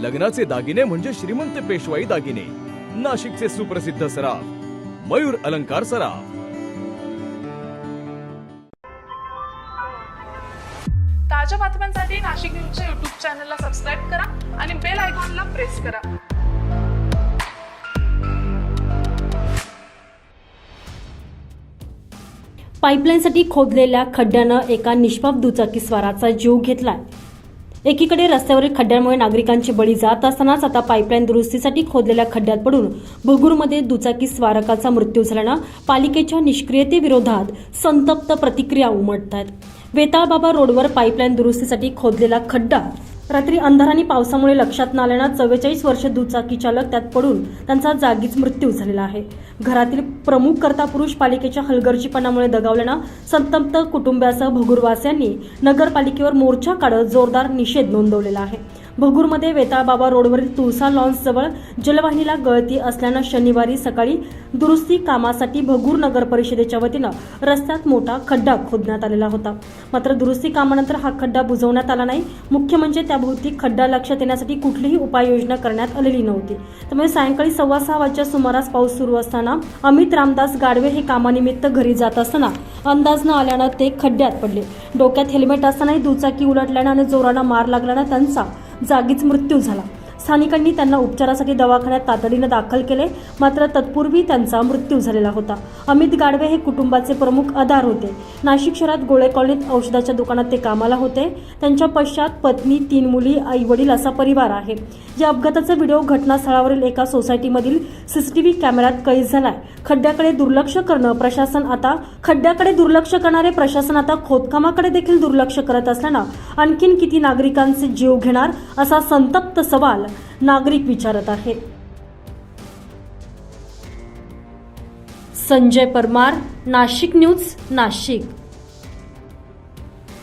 लग्नाचे दागिने म्हणजे श्रीमंत पेशवाई दागिने. नाशिकचे सुप्रसिद्ध सराफ मयूर अलंकार सराफ. ताज्या बातम्यांसाठी नाशिक न्यूजच्या युट्यूब चॅनलला सबस्क्राईब करा आणि बेल आयकॉनला प्रेस करा. पाईपलाईनसाठी खोदलेल्या खड्ड्यानं एका निष्पाप दुचाकीस्वाराचा जीव घेतलाय. एकीकडे रस्त्यावरील खड्ड्यांमुळे नागरिकांचे बळी जात असतानाच आता पाईपलाईन दुरुस्तीसाठी खोदलेल्या खड्ड्यात पडून भगूरमध्ये दुचाकी स्वारकाचा मृत्यू झाल्यानं पालिकेच्या निष्क्रियतेविरोधात संतप्त प्रतिक्रिया उमटत आहेत वेताळबाबा रोडवर पाईपलाईन दुरुस्तीसाठी खोदलेला खड्डा रात्री अंधार आणि पावसामुळे लक्षात न आल्यानं चव्वेचाळीस वर्ष दुचाकी चालक त्यात पडून त्यांचा जागीच मृत्यू झालेला आहे. घरातील प्रमुख कर्ता पुरुष पालिकेच्या हलगर्जीपणामुळे दगावल्यानं संतप्त कुटुंबियासह भगूरवासियांनी नगरपालिकेवर मोर्चा काढत जोरदार निषेध नोंदवलेला आहे. भगूरमध्ये वेताळबाबा रोडवरील तुळसा लॉन्सजवळ जलवाहिनीला गळती असल्यानं शनिवारी सकाळी दुरुस्ती कामासाठी भगूर नगर परिषदेच्या वतीनं रस्त्यात मोठा खड्डा खोदण्यात आलेला होता. मात्र दुरुस्ती कामानंतर हा खड्डा बुजवण्यात आला नाही. मुख्य म्हणजे त्याभोवती खड्डा लक्षात येण्यासाठी कुठलीही उपाययोजना करण्यात आलेली नव्हती. त्यामुळे सायंकाळी सव्वा सहा वाजच्या सुमारास पाऊस सुरू असताना अमित रामदास गाडवे हे कामानिमित्त घरी जात असताना अंदाज न आल्यानं ते खड्ड्यात पडले. डोक्यात हेल्मेट असतानाही दुचाकी उलटल्यानं आणि जोरानं मार लागल्यानं त्यांचा जागीच मृत्यू झाला. स्थानिकांनी त्यांना उपचारासाठी दवाखान्यात तातडीनं दाखल केले मात्र तत्पूर्वी त्यांचा मृत्यू झालेला होता. अमित गाडवे हे कुटुंबाचे प्रमुख आधार होते. नाशिक शहरात गोळे कॉलनीत औषधाच्या दुकानात ते कामाला होते. त्यांच्या पश्चात पत्नी तीन मुली आई वडील असा परिवार आहे. या अपघाताचा व्हिडिओ घटनास्थळावरील एका सोसायटीमधील सीसीटीव्ही कॅमेऱ्यात कैद झालाय. खड्ड्याकडे दुर्लक्ष करणं प्रशासन आता खड्ड्याकडे दुर्लक्ष करणारे प्रशासन आता खोदकामाकडे देखील दुर्लक्ष करत असल्यानं आणखीन किती नागरिकांचे जीव घेणार असा संतप्त सवाल नागरिक विचारत आहेत. संजय परमार नाशिक न्यूज नाशिक.